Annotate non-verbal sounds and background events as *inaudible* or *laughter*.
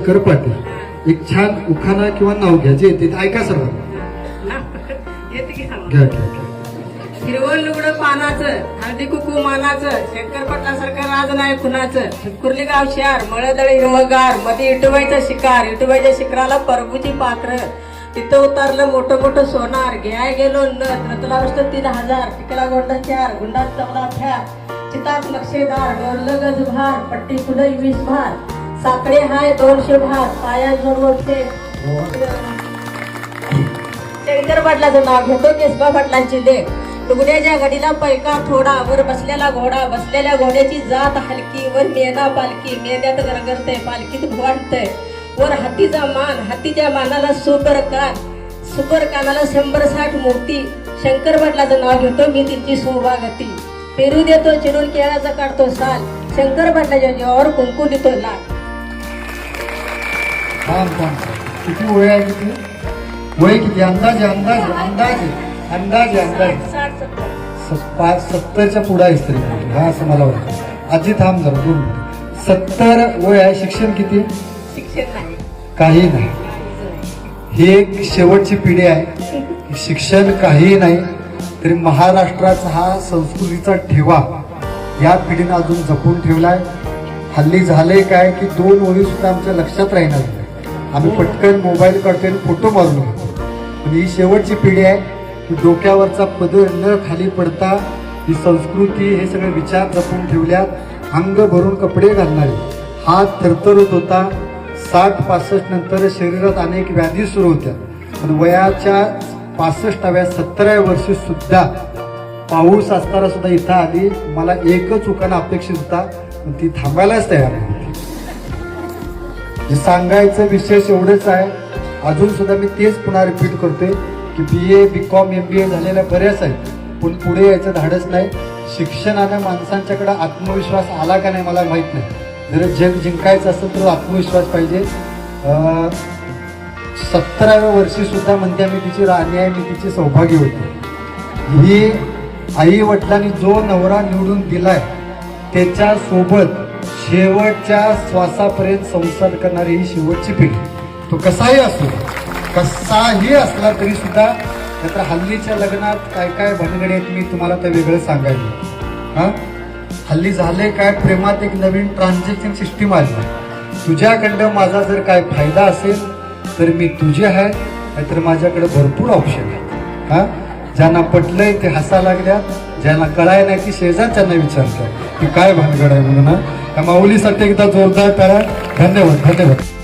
शंकर पाटील एक छान उखाणा किंवा नाव घ्या जे येते ऐका सर्व. *laughs* घ्या घ्या घ्या. हिरवं लुगडं पानाचं हळदी कुकू मानाचं शंकर पटलासारखं राज नाही खुनाचं कुर्ली गाव शहर मळदळ हिरवगारमध्ये इटुबाईचा शिकार इटुबाईच्या शिखराला परबूची पात्र. तिथं उतारलं मोठं मोठं सोनार घ्याय गेलो नथ रतला वस्तू तीन हजार टिकला गोंडा चार गुंडात चवला फ्यार चितात नक्षेदार डोरलं गज भार पट्टी फुलं वीस भार. साखळे हाय दोनशे भात पाया जोडवते शंकर पाटलाचं नाव घेतो केसबा पाटलांची लेख लुगड्याच्या घडीला पैका थोडा वर बसलेला घोडा बसलेल्या घोड्याची जात हलकी वर मेदा पालखी मेद्यात गरगरते पालखीत वाटतंय वर हातीचा मान हातीच्या मानाला सुपर कान सुपर कानाला शंभर साठ मूर्ती. शंकर पाटलाचं नाव घेतो मी तिची सौभागती पेरू देतो चिरून केळाचा काढतो साल. शंकर पाटलाच्या जीवावर कुंकू देतो लाल. छान छान किती वय आहे किती वय किती? अंदाजे अंदाजे अंदाजे अंदाजे अंदाजे. पाच सत्तरच्या पुढे आहेस तरी हा असं मला वाटतं. आजी थांब जरा दोन मिनिट. सत्तर वय आहे शिक्षण किती? शिक्षण नाही काही नाही. ही एक शेवटची पिढी आहे. शिक्षण काही नाही. तरी महाराष्ट्राचा हा संस्कृतीचा ठेवा. या पिढीनं अजून जपून ठेवला आहे हल्ली झालंय काय की दोन ओळी सुद्धा आमच्या लक्षात राहणार नाही. आम्ही पटकन मोबाईल काढतोय फोटो मारलो आणि ही शेवटची पिढी आहे की डोक्यावरचा पदर न खाली पडता ही संस्कृती हे सगळे विचार जपून ठेवल्यात. अंग भरून कपडे घालणारे. हात थरथरत होता. साठ पासष्ट नंतर शरीरात अनेक व्याधी सुरू होत्या. पण वयाच्या पासष्टाव्या सत्तराव्या वर्षी सुद्धा पाऊस असताना सुद्धा इथं आली. मला एकच उकाना अपेक्षित होता पण ती थांबायलाच तयार नव्हती. हे सांगायचं विशेष एवढंच आहे. अजून सुद्धा मी तेच पुन्हा रिपीट करतोय की बी ए बी कॉम एम बी ए झालेल्या बऱ्याच आहेत. पण पुढे यायचं धाडच नाही. शिक्षणानं माणसांच्याकडे आत्मविश्वास आला का नाही मला माहीत नाही. जर जग जिंकायचं असेल तर आत्मविश्वास पाहिजे. सत्तराव्या वर्षी सुद्धा म्हणते मी तिची राणी आहे मी तिची सौभाग्य होती. ही आई वडिलांनी जो नवरा निवडून दिलाय त्याच्यासोबत शेवटच्या श्वासापर्यंत संसार करणारी ही शेवटची पिढी. तो कसाही असो कसाही असला तरी सुद्धा नाहीतर हल्लीच्या लग्नात काय काय भानगड आहेत मी तुम्हाला ते वेगळं सांगायचं. हा? हल्ली झाले काय? प्रेमात एक नवीन ट्रान्झॅक्शन सिस्टीम आली. तुझ्याकडं माझा जर काय फायदा असेल तर मी तुझे आहे नाहीतर माझ्याकडे भरपूर ऑप्शन आहेत. हा? ज्यांना पटलंय ते हसा लागल्या ज्यांना कळाय नाही ती शेजारच्यांना विचारतात की काय भानगड आहे म्हणून माऊलीसाठी एकदा जोरदार करा धन्यवाद धन्यवाद.